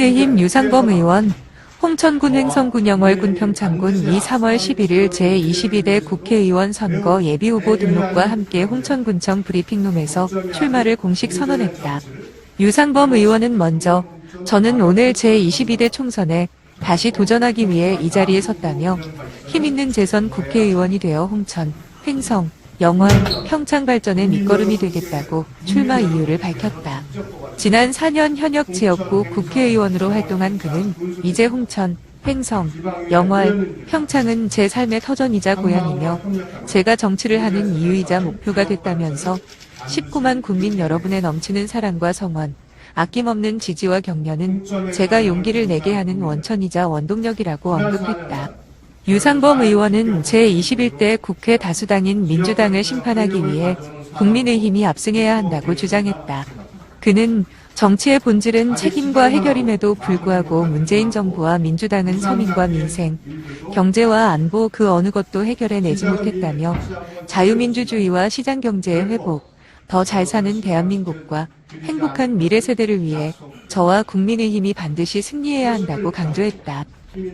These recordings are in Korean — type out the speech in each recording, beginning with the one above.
국민의힘 유상범 의원, 홍천군 횡성군 영월군 평창군 이 3월 11일 제22대 국회의원 선거 예비후보 등록과 함께 홍천군청 브리핑룸에서 출마를 공식 선언했다. 유상범 의원은 먼저 저는 오늘 제22대 총선에 다시 도전하기 위해 이 자리에 섰다며 힘있는 재선 국회의원이 되어 홍천, 횡성, 영월, 평창 발전의 밑거름이 되겠다고 출마 이유를 밝혔다. 지난 4년 현역 지역구 국회의원으로 활동한 그는 이제 홍천, 횡성, 영월, 평창은 제 삶의 터전이자 고향이며 제가 정치를 하는 이유이자 목표가 됐다면서 19만 국민 여러분의 넘치는 사랑과 성원, 아낌없는 지지와 격려는 제가 용기를 내게 하는 원천이자 원동력이라고 언급했다. 유상범 의원은 제21대 국회 다수당인 민주당을 심판하기 위해 국민의힘이 압승해야 한다고 주장했다. 그는 정치의 본질은 책임과 해결임에도 불구하고 문재인 정부와 민주당은 서민과 민생, 경제와 안보 그 어느 것도 해결해 내지 못했다며 자유민주주의와 시장경제의 회복, 더 잘 사는 대한민국과 행복한 미래 세대를 위해 저와 국민의힘이 반드시 승리해야 한다고 강조했다.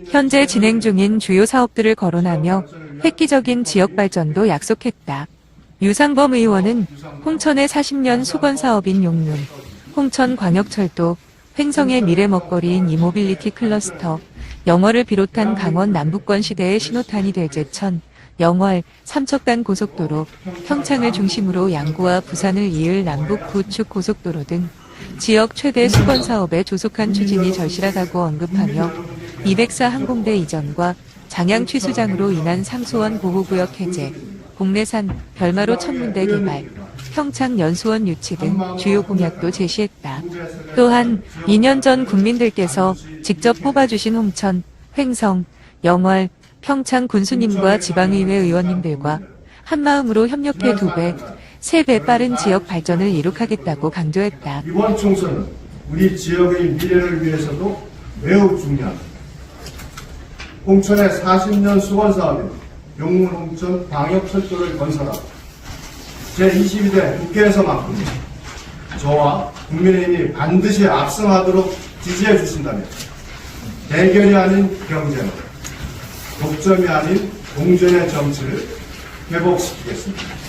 현재 진행 중인 주요 사업들을 거론하며 획기적인 지역 발전도 약속했다. 유상범 의원은 홍천의 40년 수건 사업인 용륜, 홍천 광역철도, 횡성의 미래 먹거리인 이모빌리티 클러스터, 영월을 비롯한 강원 남북권 시대의 신호탄이 될 제천, 영월, 삼척단 고속도로, 평창을 중심으로 양구와 부산을 이을 남북 구축 고속도로 등 지역 최대 수건 사업에 조속한 추진이 절실하다고 언급하며 204 항공대 이전과 장양 취수장으로 인한 상수원 보호구역 해제, 복내산 별마로 천문대 개발, 평창 연수원 유치 등 주요 공약도 제시했다. 또한 2년 전 국민들께서 직접 뽑아주신 홍천, 횡성, 영월, 평창 군수님과 지방의회 의원님들과 한마음으로 협력해 두 배, 세 배 빠른 지역 발전을 이룩하겠다고 강조했다. 이번 총선은 우리 지역의 미래를 위해서도 매우 중요합니다. 홍천의 40년 수건 사업인 용문 홍천 방역철도를 건설하고 제22대 국회에서만큼 저와 국민의힘이 반드시 압승하도록 지지해 주신다면 대결이 아닌 경쟁, 독점이 아닌 공존의 정치를 회복시키겠습니다.